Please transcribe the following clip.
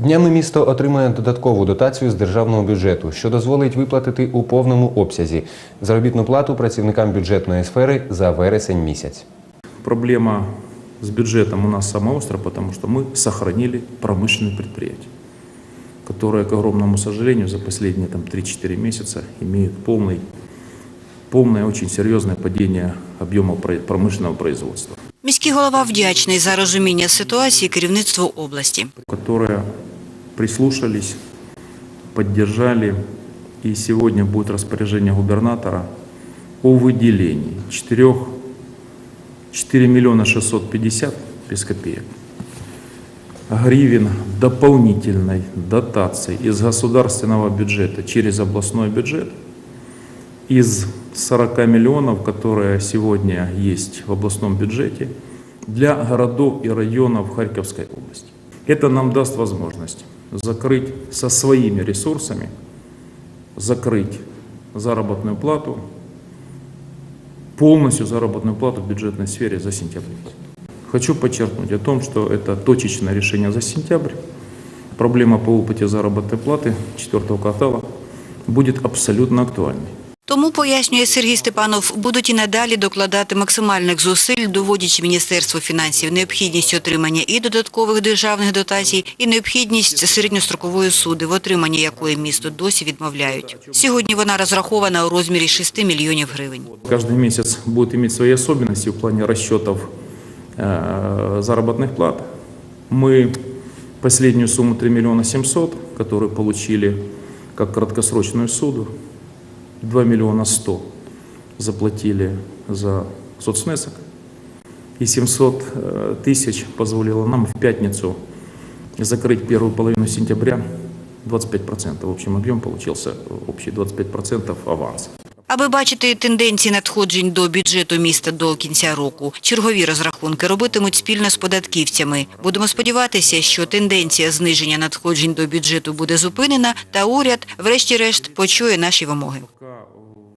Днями місто отримає додаткову дотацію з державного бюджету, що дозволить виплатити у повному обсязі заробітну плату працівникам бюджетної сфери за вересень місяць. Проблема с бюджетом у нас самая острая, потому что мы сохранили промышленные предприятия, которые, к огромному сожалению, за последние там, 3-4 месяца имеют полный, полное, очень серьезное падение объема про- промышленного производства, Міський голова вдячний за розуміння ситуації керівництву області. которые прислушались, поддержали, и сегодня будет распоряжение губернатора о выделении 4, 4 миллиона 650 без копеек гривен дополнительной дотации из государственного бюджета через областной бюджет из 40 миллионов, которые сегодня есть в областном бюджете, для городов и районов Харьковской области. Это нам даст возможность закрыть со своими ресурсами, закрыть заработную плату, полностью заработную плату в бюджетной сфере за сентябрь. Хочу подчеркнуть о том, что это точечное решение за сентябрь. Проблема по выплате заработной платы четвертого квартала будет абсолютно актуальной. Тому, пояснює Сергій Степанов, будуть і надалі докладати максимальних зусиль, доводячи Міністерству фінансів необхідність отримання і додаткових державних дотацій, і необхідність середньострокової суди, в отриманні якої місто досі відмовляють. Сьогодні вона розрахована у розмірі 6 мільйонів гривень. Каждый месяц будет иметь свои особенности в плане расчетов э, заработных плат. Мы последнюю сумму 3 миллиона 700, которую получили как краткосрочную суду, 2 миллиона 100 заплатили за соцнесок, и 700 э, тысяч позволило нам в пятницу закрыть первую половину сентября 25%. В общем, объем получился э, общий 25% аванса. Аби бачити тенденції надходжень до бюджету міста до кінця року, чергові розрахунки робитимуть спільно з податківцями. Будемо сподіватися, що тенденція зниження надходжень до бюджету буде зупинена, та уряд, врешті-решт, почує наші вимоги.